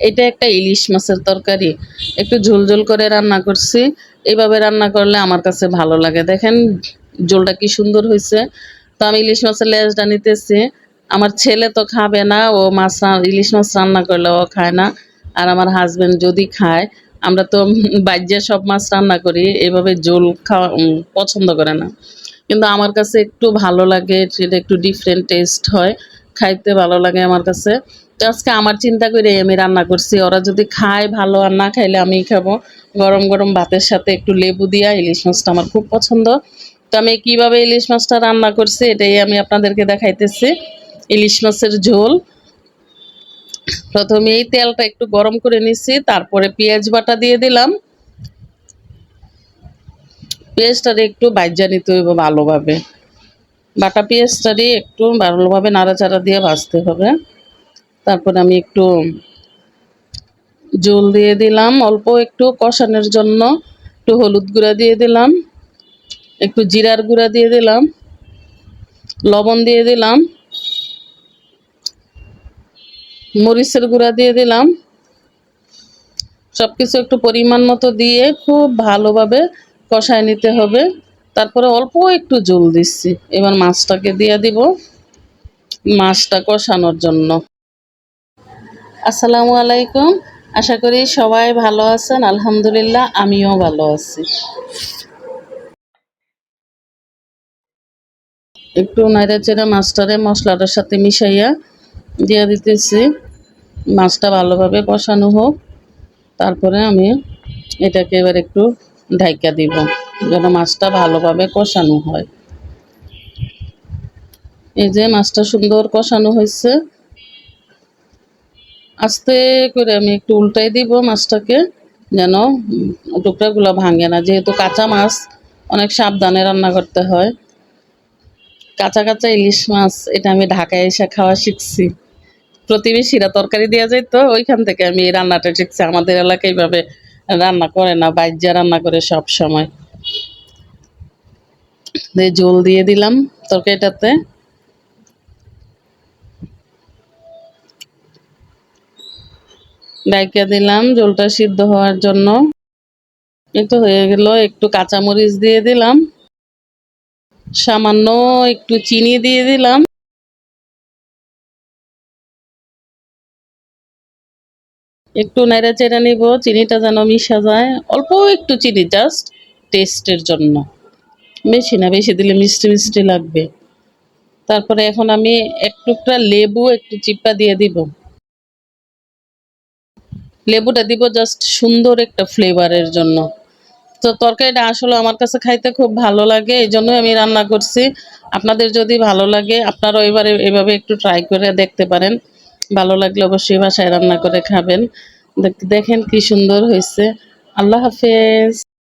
এটা একটা ইলিশ মাছের তরকারি। একটু ঝোল ঝোল করে রান্না করছি। এইভাবে রান্না করলে আমার কাছে ভালো লাগে। দেখেন, ঝোলটা কি সুন্দর হয়েছে। তো আমি ইলিশ মাছের লেজটা নিতেছি। আমার ছেলে তো খাবে না, ও মাছ ইলিশ মাছ রান্না করলে ও খায় না। আর আমার হাজবেন্ড যদি খায়, আমরা তো বাজ্যে সব মাছ রান্না করি, এভাবে ঝোল খাওয়া পছন্দ করে না। কিন্তু আমার কাছে একটু ভালো লাগে, সেটা একটু ডিফারেন্ট টেস্ট হয়। খাইতে ভালো লাগে আমার কাছে। আজকে আমার চিন্তা করে আমি রান্না করছি। ওরা যদি খায় ভালো আর না খাইলে আমি খাব। গরম গরম ভাতের সাথে একটু লেবু দিয়া ইলিশ মাছটা আমার খুব পছন্দ। তো আমি কীভাবে ইলিশ মাছটা রান্না করছি এটাই আমি আপনাদেরকে দেখাইতেছি। ইলিশ মাছের ঝোল। প্রথমে এই তেলটা একটু গরম করে নিচ্ছি তারপরে পেঁয়াজ বাটা দিয়ে দিলাম। পেঁয়াজটারে একটু বাইজা নিতে হইব ভালোভাবে। বাটা পেঁয়াজটারে একটু ভালোভাবে নাড়াচাড়া দিয়ে ভাজতে হবে। তারপরে আমি একটু জল দিয়ে দিলাম, অল্প একটু কষানোর জন্য। একটু হলুদ গুঁড়া দিয়ে দিলাম, একটু জিরার গুঁড়া দিয়ে দিলাম, লবণ দিয়ে দিলাম, মরিচের গুঁড়া দিয়ে দিলাম। সব কিছু একটু পরিমাণ মতো দিয়ে খুব ভালোভাবে কষায় নিতে হবে। তারপরে অল্প একটু জল দিচ্ছি। এবার মাছটাকে দিয়ে দিব মাছটা কষানোর জন্য। আসসালামু আলাইকুম। আশা করি সবাই ভালো আছেন। আলহামদুলিল্লাহ, আমিও ভালো আছি। একটু নাইরা চেরা মাছটারে মশলাটার সাথে মিশাইয়া দিয়ে দিতেছি। মাছটা ভালোভাবে কষানো হোক। তারপরে আমি এটাকে এবার একটু ঢাইকা দিব, যেন মাছটা ভালোভাবে কষানো হয়। এই যে মাছটা সুন্দর কষানো হয়েছে। আস্তে করে আমি একটু উল্টাই দিব মাছটাকে, যেন টুকরাগুলো ভাঙে না। যেহেতু কাঁচা মাছ, অনেক সাবধানে রান্না করতে হয়। কাঁচা কাঁচা ইলিশ মাছ, এটা আমি ঢাকায় এসে খাওয়া শিখছি। প্রতিবেশীরা তরকারি দেওয়া যায় তো ওইখান থেকে আমি রান্নাটা শিখছি। আমাদের এলাকায় এইভাবে রান্না করে না বাইজা রান্না করে সব সময় দিয়ে জল দিয়ে দিলাম তরকারিটাতে। ডাইকা দিলাম, জলটা সিদ্ধ হওয়ার জন্য। একটু হয়ে গেল, একটু কাঁচামরিচ দিয়ে দিলাম। সামান্য একটু চিনি দিয়ে দিলাম। একটু নেড়ে চেড়ে নিব, চিনিটা যেন মিশা যায়। অল্প একটু চিনি জাস্ট টেস্টের জন্য। বেশি না, বেশি দিলে মিষ্টি মিষ্টি লাগবে। তারপরে এখন আমি এক টুকরা লেবু, একটু চিপা দিয়ে দিব। লেবুটা দিব জাস্ট সুন্দর একটা ফ্লেভারের জন্য। তো তরকারিটা আসলে আমার কাছে খাইতে খুব ভালো লাগে এই জন্যই আমি রান্না করছি। আপনাদের যদি ভালো লাগে, আপনারাও এবারে এভাবে একটু ট্রাই করে দেখতে পারেন। ভালো লাগলে অবশ্যই বাসায় রান্না করে খাবেন। দেখ- দেখেন কি সুন্দর হয়েছে আল্লাহ হাফেজ।